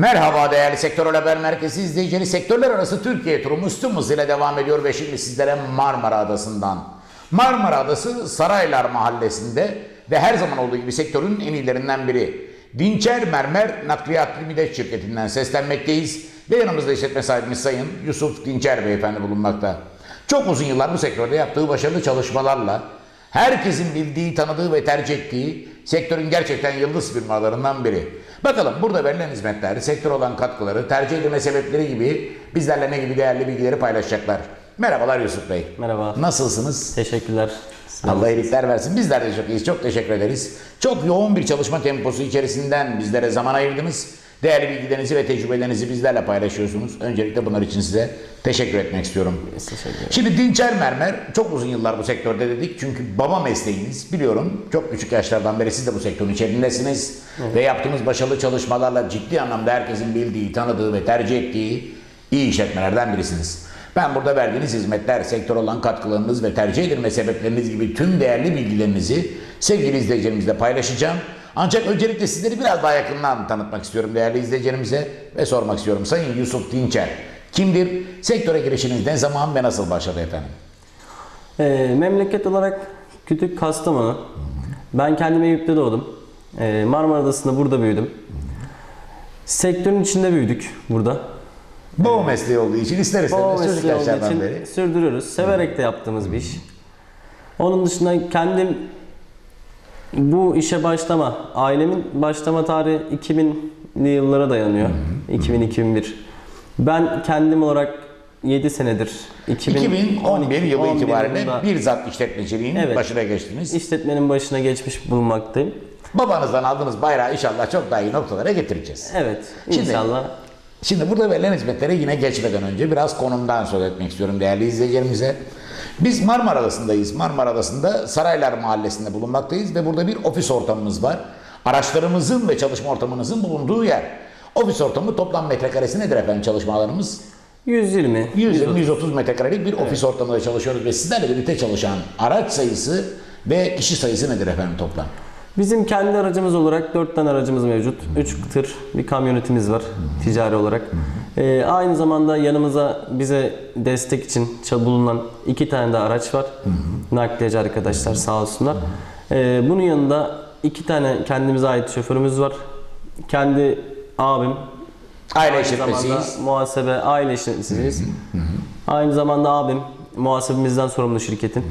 Merhaba değerli Sektör Haber Merkezi izleyicileri. Sektörler arası Türkiye turumuz tüm hızıyla devam ediyor ve şimdi sizlere Marmara Adası'ndan. Marmara Adası Saraylar Mahallesi'nde ve her zaman olduğu gibi sektörün en iyilerinden biri. Dinçer Mermer Nakliyat Limited şirketinden seslenmekteyiz ve yanımızda işletme sahibimiz Sayın Yusuf Dinçer Beyefendi bulunmakta. Çok uzun yıllar bu sektörde yaptığı başarılı çalışmalarla herkesin bildiği, tanıdığı ve tercih ettiği sektörün gerçekten yıldız firmalarından biri. Bakalım burada verilen hizmetler, sektör olan katkıları, tercih edilme sebepleri gibi bizlerle ne gibi değerli bilgileri paylaşacaklar. Merhabalar Yusuf Bey. Merhaba. Nasılsınız? Teşekkürler. Allah iyilikler versin. Bizler de çok iyiyiz. Çok teşekkür ederiz. Çok yoğun bir çalışma temposu içerisinden bizlere zaman ayırdınız. Değerli bilgilerinizi ve tecrübelerinizi bizlerle paylaşıyorsunuz. Öncelikle bunlar için size teşekkür etmek istiyorum. Şimdi Dinçer Mermer çok uzun yıllar bu sektörde dedik. Çünkü baba mesleğiniz biliyorum. Çok küçük yaşlardan beri siz de bu sektörün içerisindesiniz. Ve yaptığınız başarılı çalışmalarla ciddi anlamda herkesin bildiği, tanıdığı ve tercih ettiği iyi işletmelerden birisiniz. Ben burada verdiğiniz hizmetler, sektör olan katkılarınız ve tercih edilme sebepleriniz gibi tüm değerli bilgilerinizi sevgili izleyicilerimizle paylaşacağım. Ancak öncelikle sizleri biraz daha yakından tanıtmak istiyorum değerli izleyicilerimize ve sormak istiyorum. Sayın Yusuf Dinçer kimdir? Sektöre girişiniz ne zaman ve nasıl başladı efendim? Ee, memleket olarak Kütük Kastamonu. Ben kendim Eyüp'te doğdum. Ee, Marmara Adası'nda burada büyüdüm. Sektörün içinde büyüdük burada. Bu mesleği olduğu için ister Baba istemez çocuk mesleği olduğu yaşlardan için beri. sürdürüyoruz. Severek de yaptığımız bir iş. Onun dışında kendim bu işe başlama, ailemin başlama tarihi 2000'li yıllara dayanıyor. 2000-2001. Ben kendim olarak 7 senedir 2000 2011 yılı 11 itibariyle yılında bir zat işletmeciliğin Evet. başına geçtiniz. işletmenin başına geçmiş bulunmaktayım. Babanızdan aldığınız bayrağı inşallah çok daha iyi noktalara getireceğiz. Evet, Şimdi- inşallah. Şimdi burada verilen hizmetlere yine geçmeden önce biraz konumdan söz etmek istiyorum değerli izleyicilerimize. Biz Marmara Adası'ndayız. Marmara Adası'nda Saraylar Mahallesi'nde bulunmaktayız ve burada bir ofis ortamımız var. Araçlarımızın ve çalışma ortamınızın bulunduğu yer. Ofis ortamı toplam metrekaresi nedir efendim çalışma alanımız? 120, 120-130 metrekarelik bir ofis ortamında çalışıyoruz ve sizlerle birlikte çalışan araç sayısı ve kişi sayısı nedir efendim toplam? Bizim kendi aracımız olarak 4 tane aracımız mevcut. 3 tır bir kamyonetimiz var ticari olarak. Ee, aynı zamanda yanımıza bize destek için bulunan 2 tane de araç var. Nakliyeci arkadaşlar sağ olsunlar. Ee, bunun yanında 2 tane kendimize ait şoförümüz var. Kendi abim Aile işletmesiyiz. muhasebe aile işletmesiyiz. Aynı zamanda abim muhasebemizden sorumlu şirketin.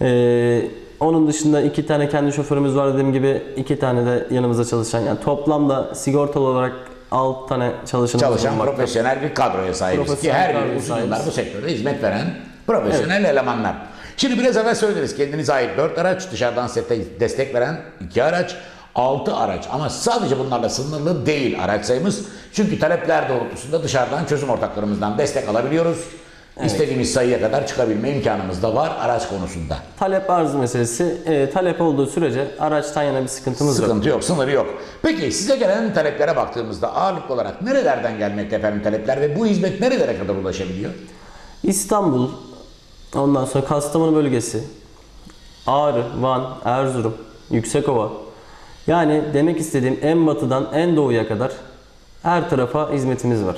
Ee, onun dışında iki tane kendi şoförümüz var dediğim gibi iki tane de yanımızda çalışan yani toplamda sigortalı olarak 6 tane çalışanımız Çalışan bulunmakta. profesyonel bir kadroya sahibiz ki Profesyonel her kadroya yıl uzun sahibiz. yıllar bu sektörde hizmet veren profesyonel elemanlar. Şimdi biraz evvel söylediniz kendinize ait 4 araç, dışarıdan sete destek veren 2 araç, 6 araç ama sadece bunlarla sınırlı değil araç sayımız. Çünkü talepler doğrultusunda dışarıdan çözüm ortaklarımızdan destek alabiliyoruz. İstediğimiz sayıya kadar çıkabilme imkanımız da var araç konusunda. Talep arz meselesi. Ee, talep olduğu sürece araçtan yana bir sıkıntımız yok. Sıkıntı yok, sınırı yok. Peki size gelen taleplere baktığımızda ağırlıklı olarak nerelerden gelmekte efendim talepler ve bu hizmet nerelere kadar ulaşabiliyor? İstanbul, ondan sonra Kastamonu bölgesi, Ağrı, Van, Erzurum, Yüksekova. Yani demek istediğim en batıdan en doğuya kadar her tarafa hizmetimiz var.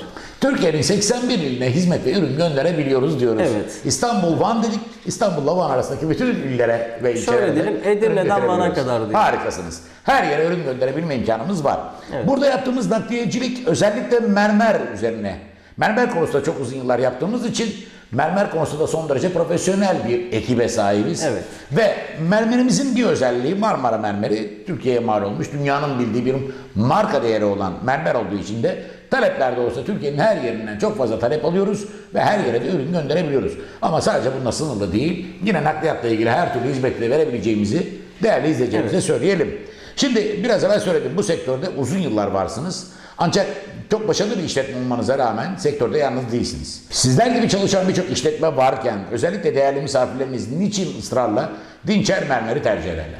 Türkiye'nin 81 iline hizmet ve ürün gönderebiliyoruz diyoruz. Evet. İstanbul, Van dedik. İstanbul'la Van arasındaki bütün illere ve ilçelere de diyelim, Edirne'den. Van'a kadar diyelim. Harikasınız. Her yere ürün gönderebilme imkanımız var. Burada yaptığımız nakliyecilik özellikle mermer üzerine. Mermer konusunda çok uzun yıllar yaptığımız için mermer konusunda son derece profesyonel bir ekibe sahibiz. Evet. Ve mermerimizin bir özelliği Marmara mermeri Türkiye'ye mal olmuş. Dünyanın bildiği bir marka değeri olan mermer olduğu için de talepler de olsa Türkiye'nin her yerinden çok fazla talep alıyoruz ve her yere de ürün gönderebiliyoruz. Ama sadece bununla sınırlı değil. Yine nakliyatla ilgili her türlü hizmeti de verebileceğimizi değerli izleyicilerimize söyleyelim. Şimdi biraz evvel söyledim bu sektörde uzun yıllar varsınız. Ancak çok başarılı bir işletme olmanıza rağmen sektörde yalnız değilsiniz. Sizler gibi çalışan birçok işletme varken özellikle değerli misafirlerimiz niçin ısrarla Dinçer mermeri tercih ederler?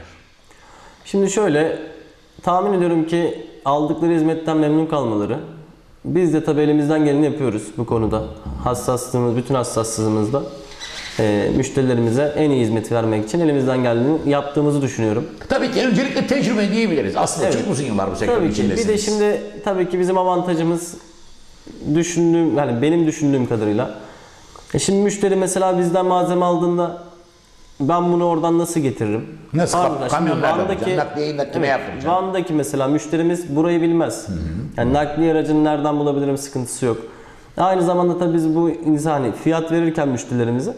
Şimdi şöyle tahmin ediyorum ki aldıkları hizmetten memnun kalmaları. Biz de tabii elimizden geleni yapıyoruz bu konuda. Hassaslığımız, bütün hassaslığımızda. e, müşterilerimize en iyi hizmeti vermek için elimizden geldiğini yaptığımızı düşünüyorum. Tabii ki öncelikle tecrübe diyebiliriz. Aslında Evet. çok uzun yıllar bu sektörün Tabii ki. Bir içindesiniz. de şimdi tabii ki bizim avantajımız düşündüğüm yani benim düşündüğüm kadarıyla. E şimdi müşteri mesela bizden malzeme aldığında ben bunu oradan nasıl getiririm? Nasıl? Şimdi Kamyonlarla Van'daki- nakliyeyi nakliye Evet. Van'daki mesela müşterimiz burayı bilmez. Yani nakliye aracını nereden bulabilirim sıkıntısı yok. Aynı zamanda tabii biz bu insani fiyat verirken müşterilerimize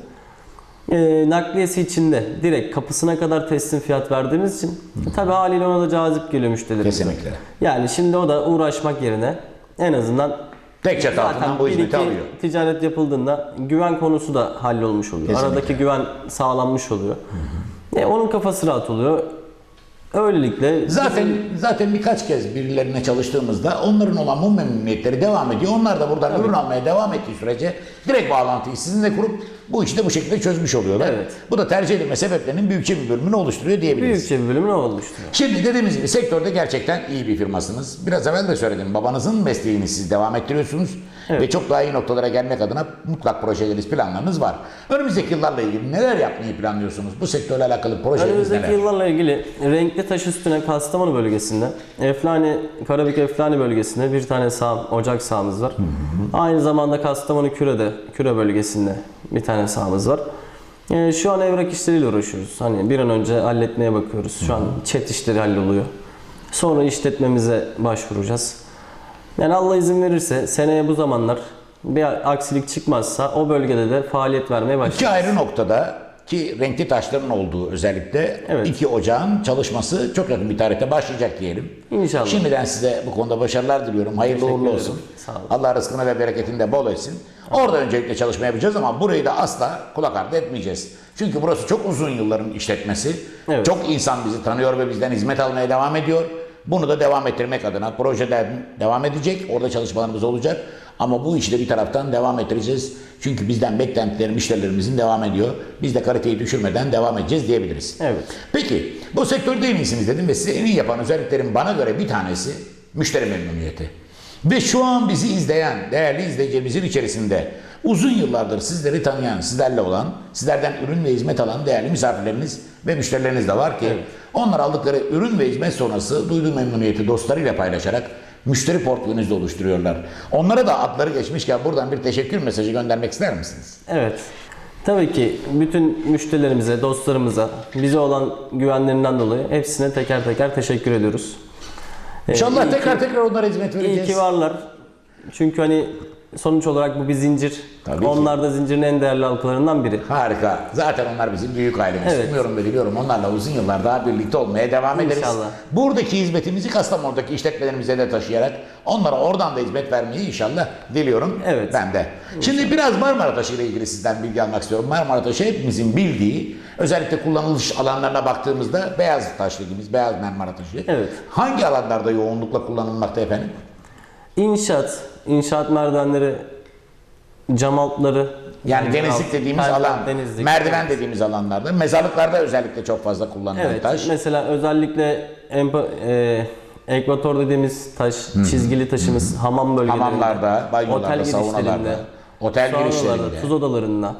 e, nakliyesi içinde direkt kapısına kadar teslim fiyat verdiğimiz için tabii haliyle ona da cazip geliyor müşterilerimize. Kesinlikle. Yani şimdi o da uğraşmak yerine en azından Tek çatı altından bu hizmeti alıyor. ticaret yapıldığında güven konusu da hallolmuş oluyor. Kesinlikle. Aradaki güven sağlanmış oluyor. E, onun kafası rahat oluyor. Öylelikle Zaten zaten birkaç kez birilerine çalıştığımızda onların olan bu memnuniyetleri devam ediyor. Onlar da buradan ürün almaya devam ettiği sürece direkt bağlantıyı sizinle kurup bu işi de bu şekilde çözmüş oluyorlar. Evet. Bu da tercih edilme sebeplerinin büyükçe bir bölümünü oluşturuyor diyebiliriz. büyükçe bir bölümünü oluşturuyor. Şimdi dediğimiz gibi sektörde gerçekten iyi bir firmasınız. Biraz evvel de söyledim. Babanızın mesleğini siz devam ettiriyorsunuz. Evet. Ve çok daha iyi noktalara gelmek adına mutlak projeleriniz, planlarınız var. Önümüzdeki yıllarla ilgili neler yapmayı planlıyorsunuz? Bu sektörle alakalı projeleriniz Önümüzdeki neler? yıllarla ilgili renkli taş üstüne Kastamonu bölgesinde, Eflani, Karabük Eflani bölgesinde bir tane sağ, ocak sahamız var. Aynı zamanda Kastamonu Küre'de, Küre bölgesinde bir tane sahamız var. Ee, şu an evrak işleriyle uğraşıyoruz. Hani bir an önce halletmeye bakıyoruz. Şu an chat işleri halloluyor. Sonra işletmemize başvuracağız. Yani Allah izin verirse seneye bu zamanlar bir aksilik çıkmazsa o bölgede de faaliyet vermeye başlayacağız. İki ayrı noktada ki renkli taşların olduğu özellikle Evet. iki ocağın çalışması çok yakın bir tarihte başlayacak diyelim. İnşallah. Şimdiden size bu konuda başarılar diliyorum. Hayırlı Teşekkür uğurlu olsun. Sağ olun. Allah rızkını ve bereketini de bol etsin. Orada öncelikle çalışma yapacağız ama burayı da asla kulak ardı etmeyeceğiz. Çünkü burası çok uzun yılların işletmesi. Evet. Çok insan bizi tanıyor ve bizden hizmet almaya devam ediyor. Bunu da devam ettirmek adına projeler devam edecek. Orada çalışmalarımız olacak. Ama bu işi de bir taraftan devam ettireceğiz. Çünkü bizden beklentileri müşterilerimizin devam ediyor. Biz de kaliteyi düşürmeden devam edeceğiz diyebiliriz. Evet. Peki bu sektörde en iyisiniz dedim ve size en iyi yapan özelliklerin bana göre bir tanesi müşteri memnuniyeti. Ve şu an bizi izleyen değerli izleyicilerimizin içerisinde uzun yıllardır sizleri tanıyan, sizlerle olan, sizlerden ürün ve hizmet alan değerli misafirleriniz ve müşterileriniz de var ki onlar aldıkları ürün ve hizmet sonrası duyduğu memnuniyeti dostlarıyla paylaşarak müşteri portföyünüzde oluşturuyorlar. Onlara da adları geçmişken buradan bir teşekkür mesajı göndermek ister misiniz? Evet. Tabii ki bütün müşterilerimize, dostlarımıza, bize olan güvenlerinden dolayı hepsine teker teker teşekkür ediyoruz. Ee, İnşallah iyi tekrar ki- tekrar onlara hizmet İyi vereceğiz. ki varlar. Çünkü hani sonuç olarak bu bir zincir. Tabii ki. Onlar da zincirin en değerli halkalarından biri. Harika. Zaten onlar bizim büyük ailemiz. Evet. Umuyorum ve diliyorum onlarla uzun yıllar daha birlikte olmaya devam ederiz. İnşallah. Buradaki hizmetimizi Kastamonu'daki işletmelerimize de taşıyarak onlara oradan da hizmet vermeyi inşallah diliyorum. Evet. Ben de. Şimdi biraz Marmara Taşı ile ilgili sizden bilgi almak istiyorum. Marmara Taşı hepimizin bildiği, özellikle kullanılış alanlarına baktığımızda beyaz taş dediğimiz beyaz Marmara Taşı. Evet. Hangi alanlarda yoğunlukla kullanılmakta efendim? İnşaat, inşaat merdivenleri, cam altları. Yani denizlik altı, dediğimiz perden, alan, denizlik. merdiven dediğimiz alanlarda, mezarlıklarda özellikle çok fazla kullanılan Evet. taş. Mesela özellikle empa, e, ekvator dediğimiz taş, çizgili taşımız hamam bölgelerinde, Hamamlarda, banyolarda, otel girişlerinde, otel girişlerinde. tuz odalarında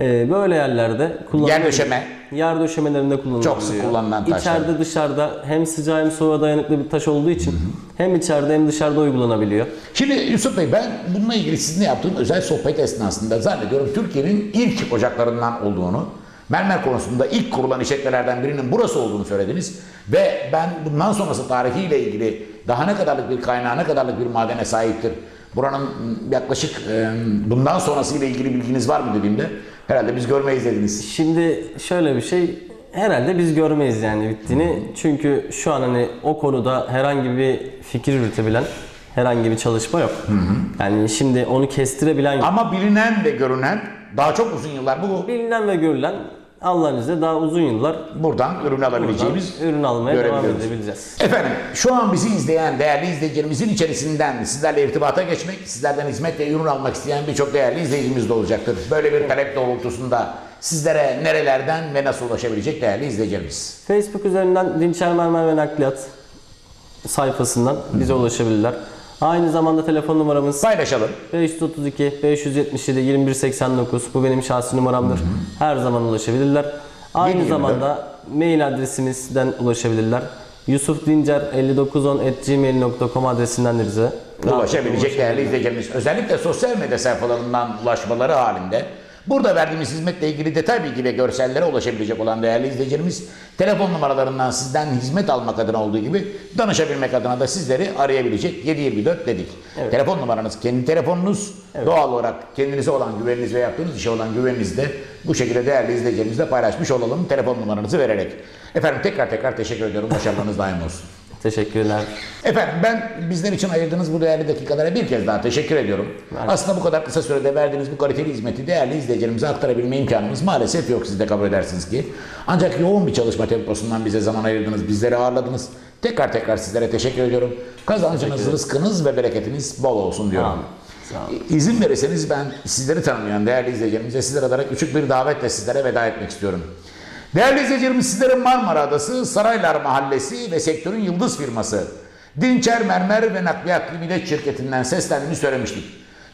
e, böyle yerlerde kullanılıyor. Yer döşeme. Yer döşemelerinde kullanılıyor. Çok sık kullanılan taşlar. İçeride dışarıda hem sıcağa hem soğuğa dayanıklı bir taş olduğu için hem içeride hem dışarıda uygulanabiliyor. Şimdi Yusuf Bey ben bununla ilgili sizinle yaptığım özel sohbet esnasında zannediyorum Türkiye'nin ilk ocaklarından olduğunu, mermer konusunda ilk kurulan işletmelerden birinin burası olduğunu söylediniz. Ve ben bundan sonrası tarihiyle ilgili daha ne kadarlık bir kaynağı, ne kadarlık bir madene sahiptir. Buranın yaklaşık bundan sonrasıyla ilgili bilginiz var mı dediğimde herhalde biz görmeyiz dediniz. Şimdi şöyle bir şey herhalde biz görmeyiz yani bittiğini. Çünkü şu an hani o konuda herhangi bir fikir üretebilen herhangi bir çalışma yok. Yani şimdi onu kestirebilen yok. Ama bilinen ve görünen daha çok uzun yıllar bu Bilinen ve görülen Allah'ın izniyle daha uzun yıllar buradan ürün alabileceğimiz buradan ürün almaya devam edebileceğiz. Efendim şu an bizi izleyen değerli izleyicilerimizin içerisinden sizlerle irtibata geçmek, sizlerden hizmet ve ürün almak isteyen birçok değerli izleyicimiz de olacaktır. Böyle bir talep doğrultusunda sizlere nerelerden ve nasıl ulaşabilecek değerli izleyicilerimiz? Facebook üzerinden Dinçer Mermer ve Nakliyat sayfasından bize ulaşabilirler. Aynı zamanda telefon numaramız Paylaşalım. 532 577 2189 bu benim şahsi numaramdır. Her zaman ulaşabilirler. Aynı 724. zamanda mail adresimizden ulaşabilirler. yusufdincer5910@gmail.com adresinden de bize ulaşabilecek değerli izleyicilerimiz. Özellikle sosyal medya sayfalarından ulaşmaları halinde burada verdiğimiz hizmetle ilgili detay bilgi ve görsellere ulaşabilecek olan değerli izleyicilerimiz telefon numaralarından sizden hizmet almak adına olduğu gibi danışabilmek adına da sizleri arayabilecek 724 dedik. Telefon numaranız kendi telefonunuz. Doğal olarak kendinize olan güveniniz ve yaptığınız işe olan güveninizi de bu şekilde değerli izleyicilerimizle paylaşmış olalım telefon numaranızı vererek. Efendim tekrar tekrar teşekkür ediyorum. Başarılarınız daim olsun. Teşekkürler. Efendim ben bizler için ayırdığınız bu değerli dakikalara bir kez daha teşekkür ediyorum. Aslında bu kadar kısa sürede verdiğiniz bu kaliteli hizmeti değerli izleyicilerimize aktarabilme imkanımız maalesef yok. Siz de kabul edersiniz ki. Ancak yoğun bir çalışma temposundan bize zaman ayırdınız, bizleri ağırladınız. Tekrar tekrar sizlere teşekkür ediyorum. Kazancınız, rızkınız ve bereketiniz bol olsun diyorum. Amin. İzin verirseniz ben sizleri tanımayan değerli izleyicilerimize sizler olarak küçük bir davetle sizlere veda etmek istiyorum. Değerli izleyicilerimiz sizlere Marmara Adası, Saraylar Mahallesi ve sektörün yıldız firması Dinçer Mermer ve Nakliyat Limited şirketinden seslendiğini söylemiştik.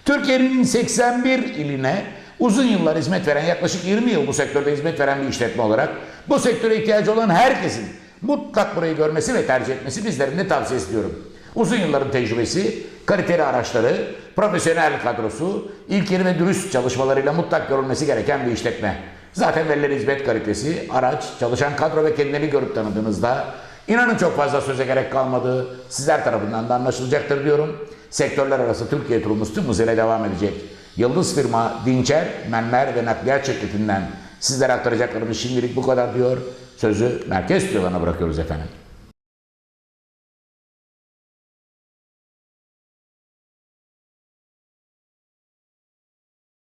Türkiye'nin 81 iline uzun yıllar hizmet veren, yaklaşık 20 yıl bu sektörde hizmet veren bir işletme olarak bu sektöre ihtiyacı olan herkesin mutlak burayı görmesi ve tercih etmesi bizlerin de tavsiye ediyorum. Uzun yılların tecrübesi, kaliteli araçları, profesyonel kadrosu, ilkeli ve dürüst çalışmalarıyla mutlak görülmesi gereken bir işletme. Zaten verilen hizmet kalitesi, araç, çalışan kadro ve kendilerini görüp tanıdığınızda inanın çok fazla söze gerek kalmadığı sizler tarafından da anlaşılacaktır diyorum. Sektörler arası Türkiye turumuz tüm hızıyla devam edecek. Yıldız firma Dinçer, Menmer ve Nakliyat Şirketi'nden sizlere aktaracaklarımız şimdilik bu kadar diyor. Sözü merkez stüdyolarına bırakıyoruz efendim.